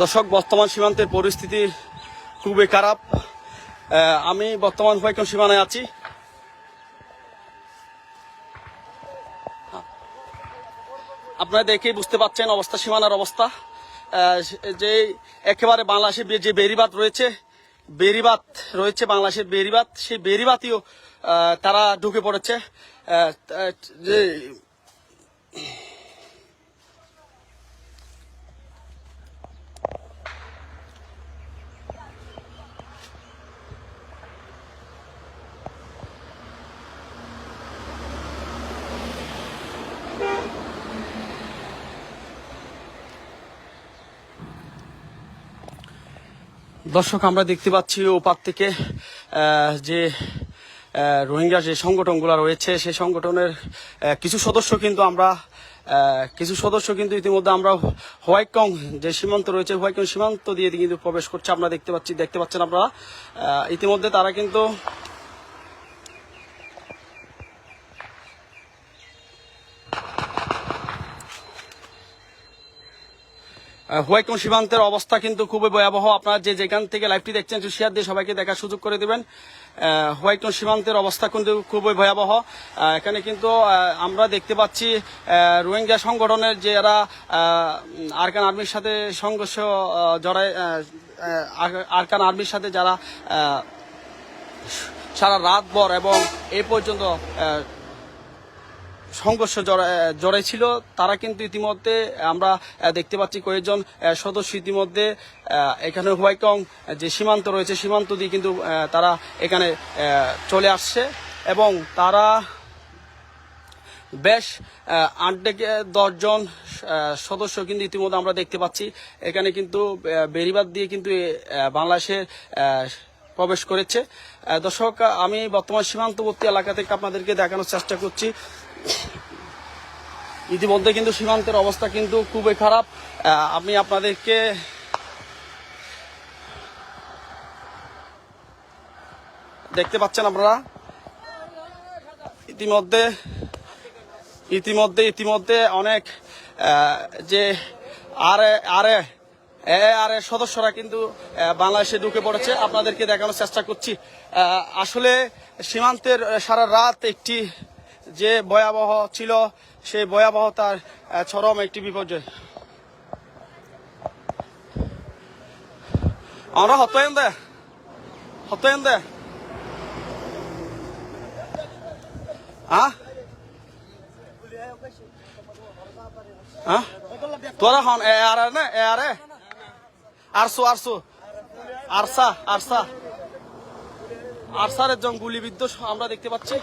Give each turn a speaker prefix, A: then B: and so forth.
A: দর্শক, বর্তমান সীমান্তের পরিস্থিতি খুবই খারাপ। আমি বর্তমান হুয়াইকন সীমানায় আছি। আপনারা দেখেই বুঝতে পারছেন অবস্থা, সীমানার অবস্থা। যে একেবারে বাংলাদেশে যে বেরিবাদ রয়েছে বেরিবাদ রয়েছে বাংলাদেশের বেরিবাত সেই বেরিবাতিও তারা ঢুকে পড়েছে। যে দর্শক, আমরা দেখতে পাচ্ছি ওপার থেকে যে রোহিঙ্গা যে সংগঠনগুলো রয়েছে, সেই সংগঠনের কিছু সদস্য কিন্তু আমরা কিছু সদস্য কিন্তু ইতিমধ্যে আমরা হোয়াইকং যে সীমান্ত রয়েছে, হোয়াইকং সীমান্ত দিয়ে কিন্তু প্রবেশ করছে। আমরা দেখতে পাচ্ছি, দেখতে পাচ্ছেন আমরা ইতিমধ্যে তারা কিন্তু হোয়াইকং সীমান্তের অবস্থা কিন্তু খুবই ভয়াবহ। আপনারা যে যেখান থেকে লাইভটি দেখছেন শেয়ার দিয়ে সবাইকে দেখার সুযোগ করে দেবেন। হোয়াইকং সীমান্তের অবস্থা কিন্তু খুবই ভয়াবহ। এখানে কিন্তু আমরা দেখতে পাচ্ছি রোহিঙ্গা সংগঠনের যে আহ, আরকান আর্মির সাথে সংঘর্ষ জড়ায় আরকান আর্মির সাথে যারা সারা রাত ভর এবং এই পর্যন্ত সংঘর্ষ জড়া- জড়াই ছিল তারা কিন্তু ইতিমধ্যে আমরা দেখতে পাচ্ছি কয়েকজন সদস্য ইতিমধ্যে এখানে হোয়াইকং যে সীমান্ত রয়েছে সীমান্ত দিয়ে কিন্তু তারা এখানে চলে আসছে। এবং তারা বেশ আট থেকে দশজন সদস্য কিন্তু ইতিমধ্যে আমরা দেখতে পাচ্ছি। এখানে কিন্তু বেরিবাদ দিয়ে কিন্তু আহ, বাংলাদেশে প্রবেশ করেছে। দর্শক আমি বর্তমান সীমান্তবর্তী এলাকা থেকে আপনাদেরকে দেখানোর চেষ্টা করছি। ইতিমধ্যে কিন্তু সীমান্তের অবস্থা কিন্তু খুবই খারাপ। আমি আপনাদেরকে দেখতে পাচ্ছেন আপনারা? ইতিমধ্যে ইতিমধ্যে ইতিমধ্যে অনেক যে আরে আরে আরে সদস্যরা কিন্তু বাংলাদেশে ঢুকে পড়েছে। আপনাদেরকে দেখানোর চেষ্টা করছি। আসলে সীমান্তের সারা রাত একটি যে ভয়াবহ ছিল সেই ভয়াবহতার চরম একটি বিপর্যয়। আমরা হতায়ন দে হতায়ন দে তোরা হন এ আরে না, এ আরে আরসু আরসু। ARSA ARSA. আরসার একজন গুলিবিদ্ধ আমরা দেখতে পাচ্ছি